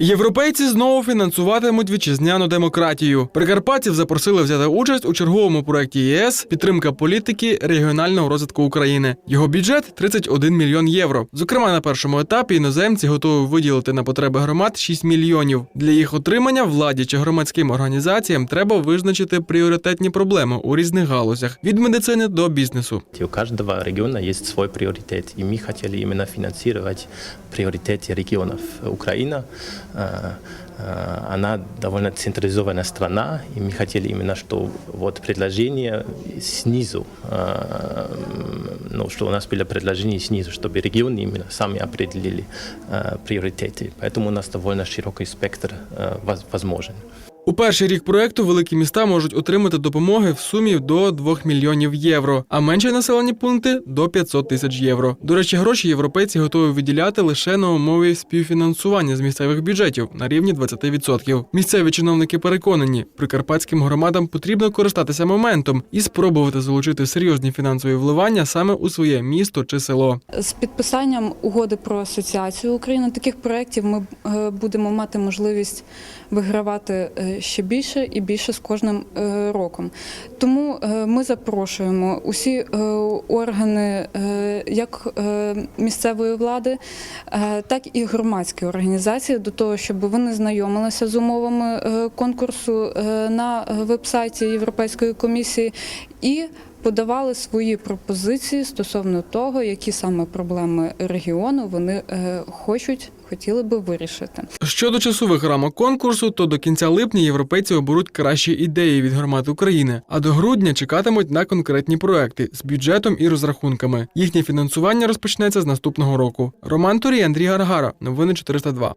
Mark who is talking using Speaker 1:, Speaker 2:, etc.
Speaker 1: Європейці знову фінансуватимуть вітчизняну демократію. Прикарпатців запросили взяти участь у черговому проєкті ЄС підтримка політики регіонального розвитку України. Його бюджет 31 мільйон євро. Зокрема, на першому етапі іноземці готові виділити на потреби громад 6 мільйонів. Для їх отримання владі чи громадським організаціям треба визначити пріоритетні проблеми у різних галузях від медицини до бізнесу.
Speaker 2: У каждого региона есть свой приоритет, и мы хотели именно финансировать приоритеты регионов. Украина, э, э, она довольно централизованная страна, и мы хотели именно, что вот предложение снизу, э, ну, что у нас было предложение снизу, чтобы регионы именно сами определили э, приоритеты. Поэтому у нас довольно широкий спектр э, воз- возможен.
Speaker 1: У перший рік проекту великі міста можуть отримати допомоги в сумі до 2 мільйонів євро, а менші населені пункти до 500 тисяч євро. До речі, гроші європейці готові виділяти лише на умові співфінансування з місцевих бюджетів на рівні 20%. Місцеві чиновники переконані, прикарпатським громадам потрібно користатися моментом і спробувати залучити серйозні фінансові вливання саме у своє місто чи село.
Speaker 3: З підписанням угоди про асоціацію України таких проєктів ми е, будемо мати можливість вигравати е, ще більше і більше з кожним е, роком. Тому е, ми запрошуємо усі е, органи як місцевої влади, так і громадські організації до того, щоб вони знайомилися з умовами конкурсу на вебсайті Європейської комісії і подавали свої пропозиції стосовно того, які саме проблеми регіону вони е, хочуть, хотіли би вирішити.
Speaker 1: Щодо часових рамок конкурсу, то до кінця липня європейці оберуть кращі ідеї від громад України, а до грудня чекатимуть на конкретні проекти з бюджетом і розрахунками. Їхнє фінансування розпочнеться з наступного року. Роман Турій, Андрій Гаргара. Новини 402.